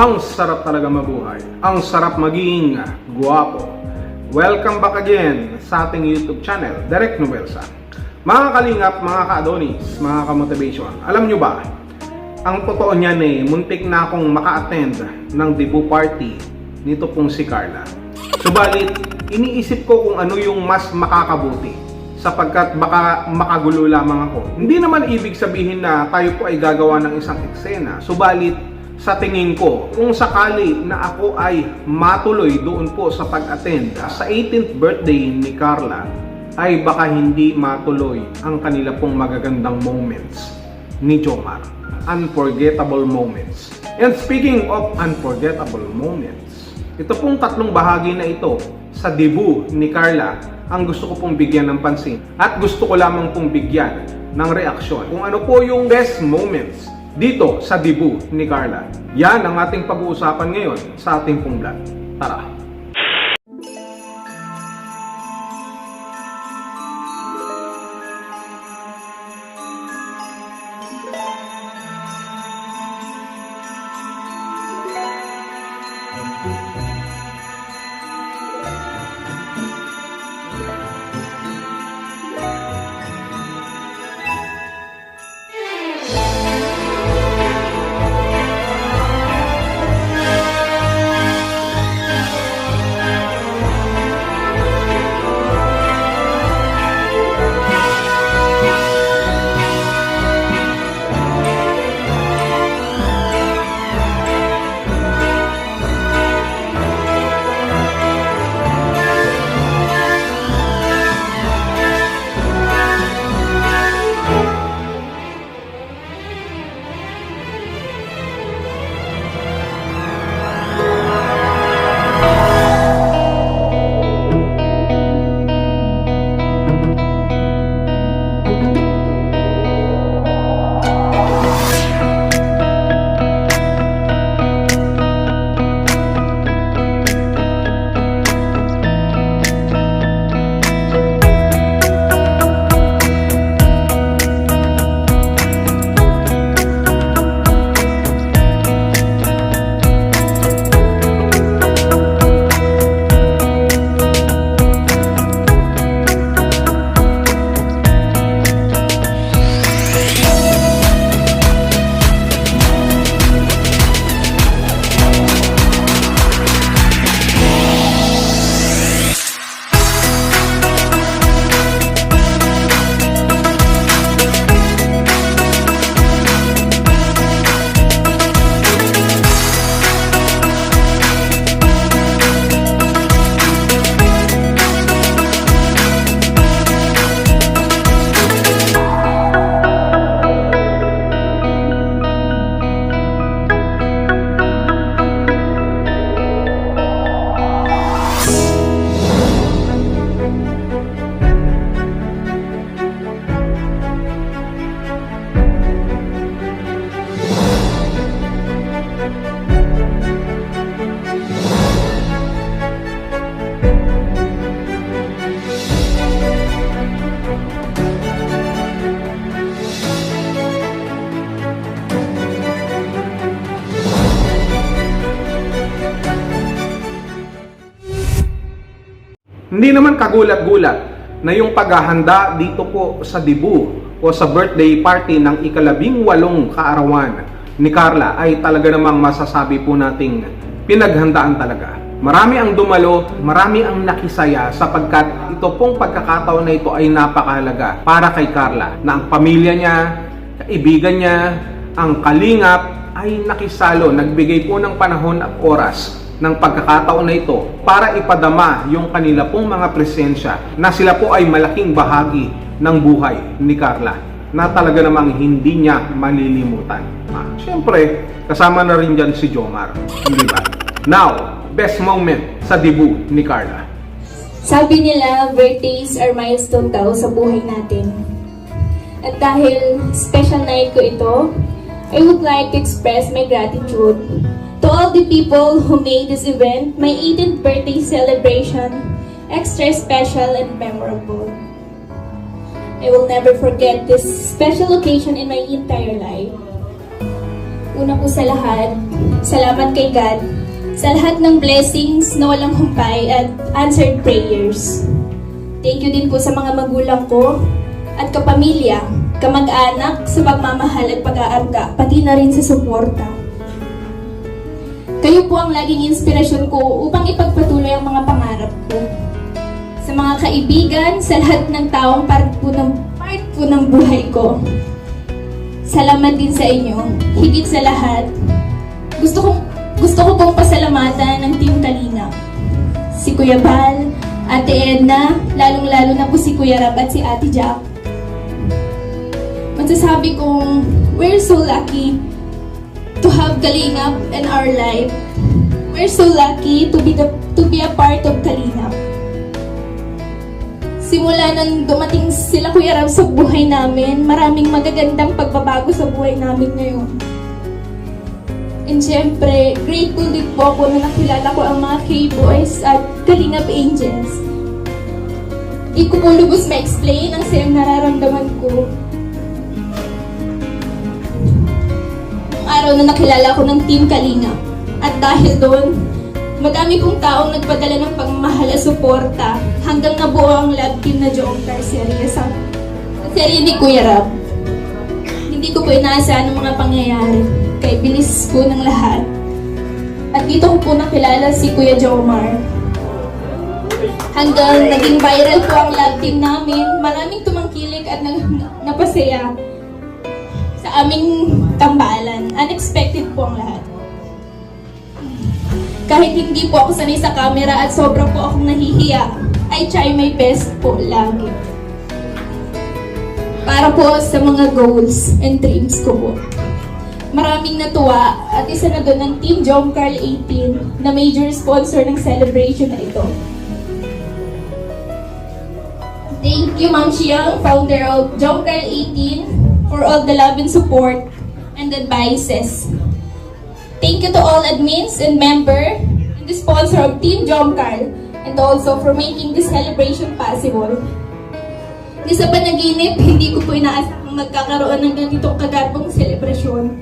Ang sarap talaga mabuhay. Ang sarap maging guwapo. Welcome back again sa ating YouTube channel, Direct Novelsa. Mga kalingap, mga ka-adonis, mga ka-motivation, alam nyo ba, ang totoo niyan eh, muntik na akong maka-attend ng debut party nito pong si Carla. Subalit, iniisip ko kung ano yung mas makakabuti sapagkat baka makagulo lamang ako. Hindi naman ibig sabihin na tayo po ay gagawa ng isang eksena. Subalit, sa tingin ko, kung sakali na ako ay matuloy doon po sa pag-attend sa 18th birthday ni Carla, ay baka hindi matuloy ang kanila pong magagandang moments ni Jomar. Unforgettable moments. And speaking of unforgettable moments, ito pong tatlong bahagi na ito sa debut ni Carla ang gusto ko pong bigyan ng pansin at gusto ko lamang pong bigyan ng reaksyon kung ano po yung best moments dito sa debut ni Carla. Yan ang ating pag-uusapan ngayon sa ating pong vlog. Tara! Hindi naman kagulat-gulat na yung paghahanda dito po sa debut o sa birthday party ng ikalabing walong kaarawan ni Carla ay talaga namang masasabi po nating pinaghandaan talaga. Marami ang dumalo, marami ang nakisaya sapagkat ito pong pagkakataon na ito ay napakahalaga para kay Carla na ang pamilya niya, kaibigan niya, ang kalingap ay nakisalo, nagbigay po ng panahon at oras ng pagkakataon na ito para ipadama yung kanila pong mga presensya na sila po ay malaking bahagi ng buhay ni Carla na talaga namang hindi niya malilimutan. Ah, Siyempre, kasama na rin dyan si Jomar. Hindi ba? Now, best moment sa debut ni Carla. Sabi nila, birthdays are milestone daw sa buhay natin. At dahil special night ko ito, I would like to express my gratitude all the people who made this event, my 18th birthday celebration, extra special and memorable. I will never forget this special occasion in my entire life. Una po sa lahat, salamat kay God sa lahat ng blessings na walang humpay at answered prayers. Thank you din po sa mga magulang ko at kapamilya, kamag-anak sa pagmamahal at pag-aarga, pati na rin sa suporta. Kayo po ang laging inspirasyon ko upang ipagpatuloy ang mga pangarap ko. Sa mga kaibigan, sa lahat ng taong part po ng, part po ng buhay ko. Salamat din sa inyo. Higit sa lahat, gusto kong gusto ko pong pasalamatan ng Team Kalina. Si Kuya Bal, Ate Edna, lalong-lalo na po si Kuya Rab at si Ate Jack. Masasabi kong we're so lucky to have Kalingap in our life. We're so lucky to be the to be a part of Kalingap. Simula nang dumating sila Kuya Rab sa buhay namin, maraming magagandang pagbabago sa buhay namin ngayon. And syempre, grateful din po ako na nakilala ko ang mga K-Boys at Kalingap Angels. Di ko po lubos ma-explain ang sayang nararamdaman ko. Araw na nakilala ko ng Team Kalingap. At dahil doon, madami pong taong nagpadala ng pagmamahal at suporta hanggang nabuo ang love team na Jomcar serye sa serye ni Kuya Rab. Hindi ko po inaasahan ang mga pangyayari kay bilis ko ng lahat. At dito ko po nakilala si Kuya Jomar. Hanggang naging viral po ang love team namin, maraming tumangkilik at napasaya sa aming tambalan. Unexpected po ang lahat. Kahit hindi po ako sanay sa camera at sobra po akong nahihiya, I try my best po lagi. Para po sa mga goals and dreams ko po. Maraming natuwa at isa na doon ang Team Jom Carl 18 na major sponsor ng celebration na ito. Thank you, Ma'am Chiang, founder of Jom Carl 18, for all the love and support and advices. Thank you to all admins and member and the sponsor of Team Jomcar and also for making this celebration possible. Di sa panaginip, hindi ko po inaasahang magkakaroon ng ganitong kagarbong selebrasyon.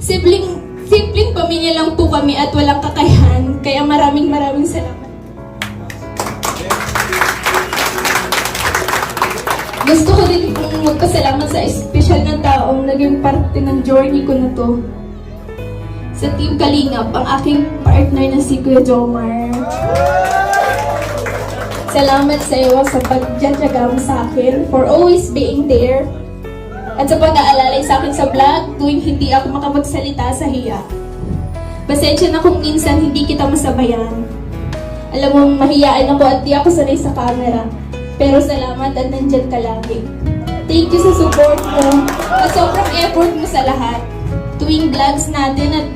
Simpleng, simpleng pamilya lang po kami at walang kakayahan, kaya maraming maraming salamat. Gusto ko din pong magpasalamat sa espesyal na taong naging parte ng journey ko na to sa Team Kalingap, ang aking partner na si Kuya Jomar. Salamat sa iyo sa pagdadyaga mo sa akin for always being there at sa pag-aalalay sa akin sa vlog tuwing hindi ako makapagsalita sa hiya. Pasensya na kung minsan hindi kita masabayan. Alam mo, mahiyaan ako at di ako sanay sa camera. Pero salamat at nandyan ka lagi. Thank you sa support mo at sobrang effort mo sa lahat tuwing vlogs natin at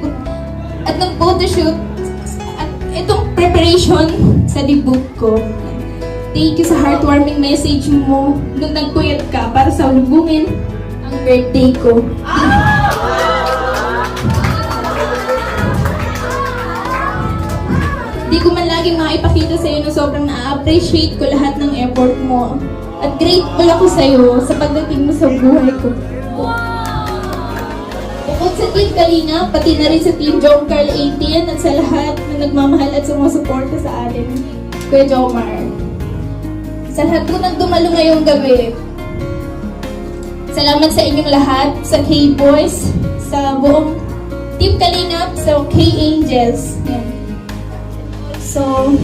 at nag photoshoot at itong preparation sa debut ko. Thank you sa heartwarming message mo nung nagpuyat ka para sa lubungin ang birthday ko. Di laging maipakita sa iyo na sobrang na-appreciate ko lahat ng effort mo. At grateful ako sa iyo sa pagdating mo sa buhay ko. Bukod sa Team Kalina, pati na rin sa Team Jom Carl 18 at sa lahat na nagmamahal at sumusuporta sa atin, Kuya Jomar. Sa lahat po nagdumalo ngayong gabi, salamat sa inyong lahat, sa K-Boys, sa buong Team Kalingap, sa K-Angels. Yan. So,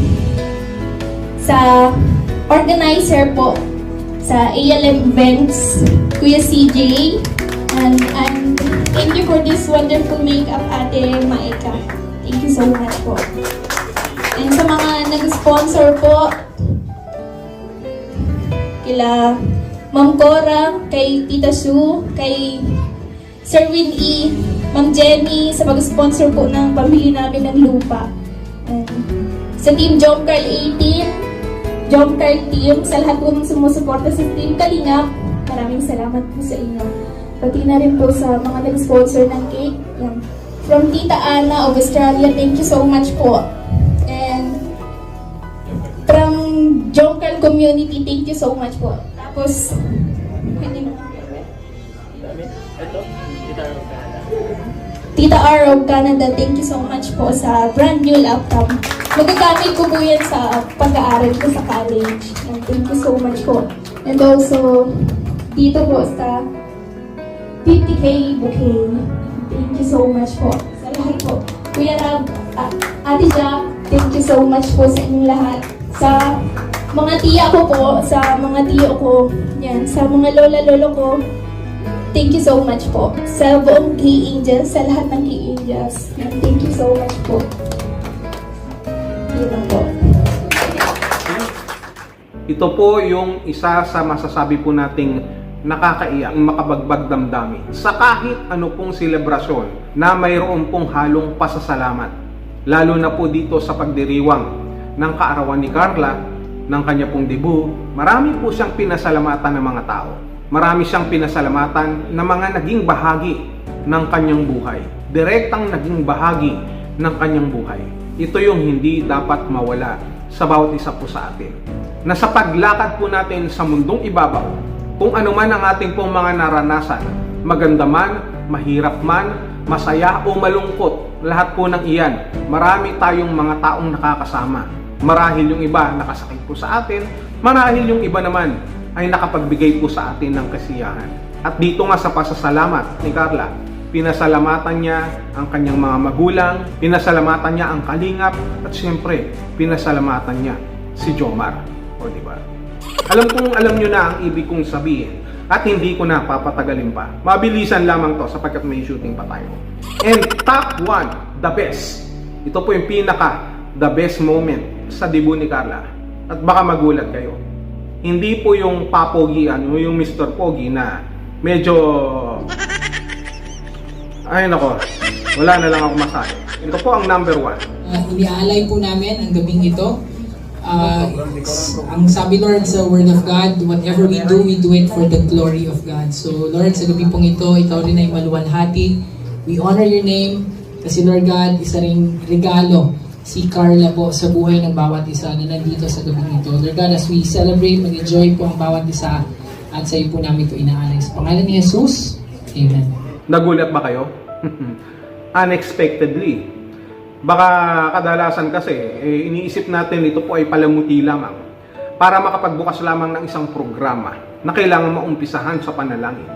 sa organizer po, sa ALM Events, Kuya CJ, and, and thank you for this wonderful makeup, Ate Maika. Thank you so much po. And sa mga nag-sponsor po, kila Ma'am Cora, kay Tita Sue, kay Sir Win E, Ma'am Jenny, sa mag-sponsor po ng pamili namin ng lupa. Sa Team Jomcar 18, Jomcar Team, sa lahat po ng sumusuporta sa Team Kalingap, maraming salamat po sa inyo. Pati na rin po sa mga nag-sponsor ng cake. Yan. From Tita Ana of Australia, thank you so much po. And from Jomcar Community, thank you so much po. Tapos, hindi mo. Tita The R of Canada, thank you so much po sa brand new laptop. Magagamit ko po yan sa pag-aaral ko sa college. And thank you so much po. And also, dito po sa 50k bouquet. Thank you so much po sa lahat po. Kuya Rab, ah, Ate Jack, thank you so much po sa inyong lahat. Sa mga tiya ko po, sa mga tiyo ko, yan, sa mga lola-lolo ko, thank you so much po. Sa buong K-Angels, sa lahat ng K-Angels, yan, thank you so much po. Ito po yung isa sa masasabi po nating nakakaiyak, makabagbag damdamin. Sa kahit ano pong selebrasyon na mayroon pong halong pasasalamat. Lalo na po dito sa pagdiriwang ng kaarawan ni Carla, ng kanya pong debu, marami po siyang pinasalamatan ng mga tao. Marami siyang pinasalamatan ng mga naging bahagi ng kanyang buhay. Direktang naging bahagi ng kanyang buhay. Ito yung hindi dapat mawala sa bawat isa po sa atin. Na sa paglakad po natin sa mundong ibabaw, kung ano man ang ating pong mga naranasan, maganda man, mahirap man, masaya o malungkot, lahat po ng iyan, marami tayong mga taong nakakasama. Marahil yung iba nakasakit po sa atin, marahil yung iba naman ay nakapagbigay po sa atin ng kasiyahan. At dito nga sa pasasalamat ni Carla, pinasalamatan niya ang kanyang mga magulang, pinasalamatan niya ang kalingap, at siyempre, pinasalamatan niya si Jomar. O di ba? Alam kong alam nyo na ang ibig kong sabihin at hindi ko na papatagalin pa. Mabilisan lamang to sapagkat may shooting pa tayo. And top 1, the best. Ito po yung pinaka the best moment sa debut ni Carla. At baka magulat kayo. Hindi po yung papogian o yung Mr. Pogi na medyo ay nako, wala na lang ako masabi. Ito po ang number 1. Uh, iniaalay po namin ang gabing ito. Uh, ang sabi Lord sa Word of God, whatever we do, we do it for the glory of God. So Lord, sa gabi pong ito, ikaw rin ay maluwalhati. We honor your name kasi Lord God, isa ring regalo si Carla po sa buhay ng bawat isa na nandito sa gabing ito. Lord God, as we celebrate, mag-enjoy po ang bawat isa at sa iyo po namin ito inaalay. Sa pangalan ni Jesus, Amen. Nagulat ba kayo? Unexpectedly. Baka kadalasan kasi, eh, iniisip natin ito po ay palamuti lamang para makapagbukas lamang ng isang programa na kailangan maumpisahan sa panalangin.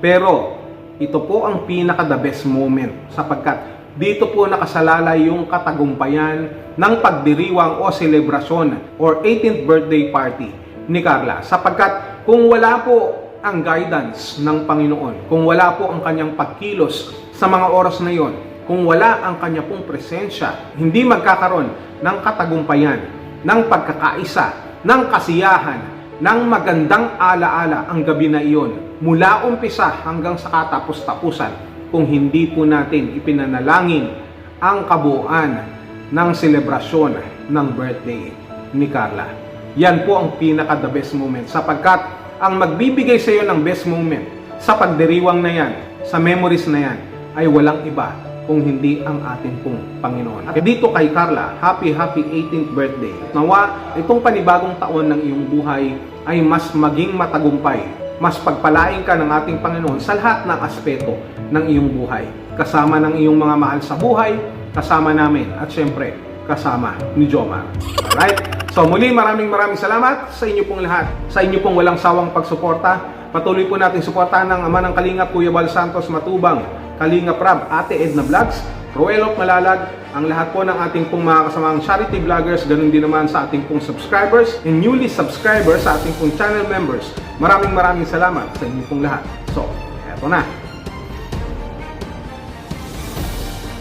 Pero, ito po ang pinaka the best moment sapagkat dito po nakasalalay yung katagumpayan ng pagdiriwang o selebrasyon or 18th birthday party ni Carla sapagkat kung wala po ang guidance ng Panginoon, kung wala po ang kanyang pagkilos sa mga oras na yon, kung wala ang kanya pong presensya, hindi magkakaroon ng katagumpayan, ng pagkakaisa, ng kasiyahan, ng magandang alaala ang gabi na iyon, mula umpisa hanggang sa katapos-tapusan, kung hindi po natin ipinanalangin ang kabuuan ng selebrasyon ng birthday ni Carla. Yan po ang pinaka the best moment sapagkat ang magbibigay sa iyo ng best moment sa pagdiriwang na yan, sa memories na yan, ay walang iba kung hindi ang ating pong Panginoon. At dito kay Carla, happy happy 18th birthday. Nawa, itong panibagong taon ng iyong buhay ay mas maging matagumpay. Mas pagpalain ka ng ating Panginoon sa lahat ng aspeto ng iyong buhay. Kasama ng iyong mga mahal sa buhay, kasama namin, at syempre, kasama ni Jomar. Alright? So muli maraming maraming salamat sa inyo pong lahat. Sa inyo pong walang sawang pagsuporta. Patuloy po natin suportahan ng Ama ng Kalingap, Kuya Bal Santos Matubang, Kalingap Rab, Ate Edna Vlogs, Roelop Malalag, ang lahat po ng ating pong mga kasamang charity vloggers, ganun din naman sa ating pong subscribers and newly subscribers sa ating pong channel members. Maraming maraming salamat sa inyo pong lahat. So, eto na.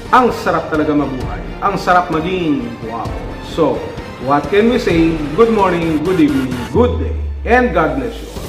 Ang sarap talaga mabuhay. Ang sarap maging guwapo. So, what can we say? Good morning, good evening, good day, and God bless you all.